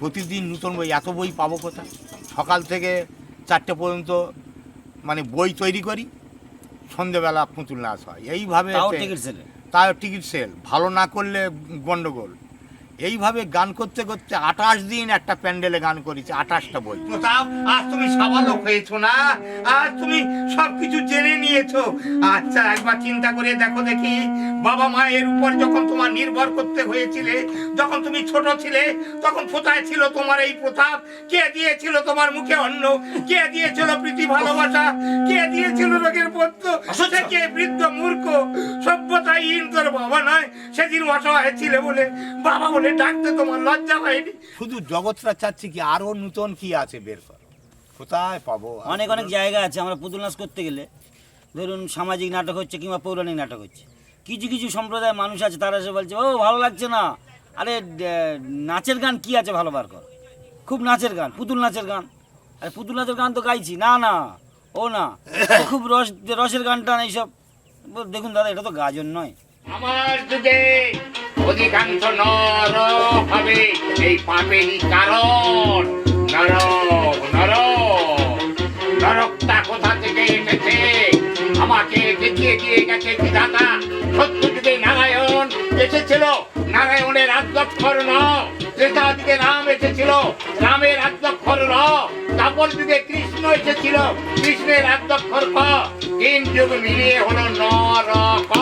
প্রতিদিন নতুন বই এত বই পাবো কোথায়? সকাল থেকে চারটে পর্যন্ত মানে বই তৈরি করি সন্ধেবেলা পুতুল নাচ হয়। এইভাবে তাও টিকিট সেলে তাও টিকিট সেল ভালো না করলে গন্ডগোল। এইভাবে গান করতে করতে আঠাশ দিন একটা প্যান্ডেলে গান করেছি আঠাশটা বই। প্রতাপ আজ তুমি সাবালক হয়েছো না? আজ তুমি সবকিছু জেনে নিয়েছো। আচ্ছা একবার চিন্তা করে দেখো দেখি। বাবা মায়ের উপর যখন তোমার নির্ভর করতে হয়েছিলে যখন তুমি ছোট ছিলে তখন কোথায় ছিল তোমার এই প্রতাপ? কে দিয়েছিল তোমার মুখে অন্ন? কে দিয়েছিল প্রীতি ভালোবাসা? কে দিয়েছিল রোগের পথ্য কে বৃদ্ধ মূর্খ? সভ্যতাহীন তোর বাবা নয় সেদিন অসহায় ছিলে বলে বাবা বলে ডাকতে তোমার লজ্জা হয়নি শুধু জগৎটা চাচ্ছি কি আরও নতুন কি আছে বের করো। কোথায় পাবো অনেক অনেক জায়গা আছে আমরা পুতুল নাচ করতে গেলে। ধরুন সামাজিক নাটক হচ্ছে কিংবা পৌরাণিক নাটক হচ্ছে। কিছু কিছু সম্প্রদায়ের মানুষ আছে তারা এসে বলছে ও ভালো লাগছে না। আরে নাচের গান কি আছে ভালো বার কর। খুব নাচের গান পুতুল নাচের গান। আরে পুতুল নাচের গান তো গাইছি না না ও না। খুব রস রসের গান টান এইসব। দেখুন দাদা, এটা তো গাজন নয়। আমার যুগে অধিকাংশ নর হবে এই পাপেরই কারণ। নর নর নরকটা কোথা থেকে এসেছে? আমাকে দেখিয়ে দিয়ে গেছে বিধাতা সত্য যুগে নারায়ণ এসেছিল, নারায়ণের আদ্যক্ষর ন ত্রেতা যুগে রাম এসেছিল, রামের আদ্যক্ষর র। তাপর যুগে কৃষ্ণ এসেছিল, কৃষ্ণের আদ্যক্ষর ক তিন যুগ মিলিয়ে হলো ন র ক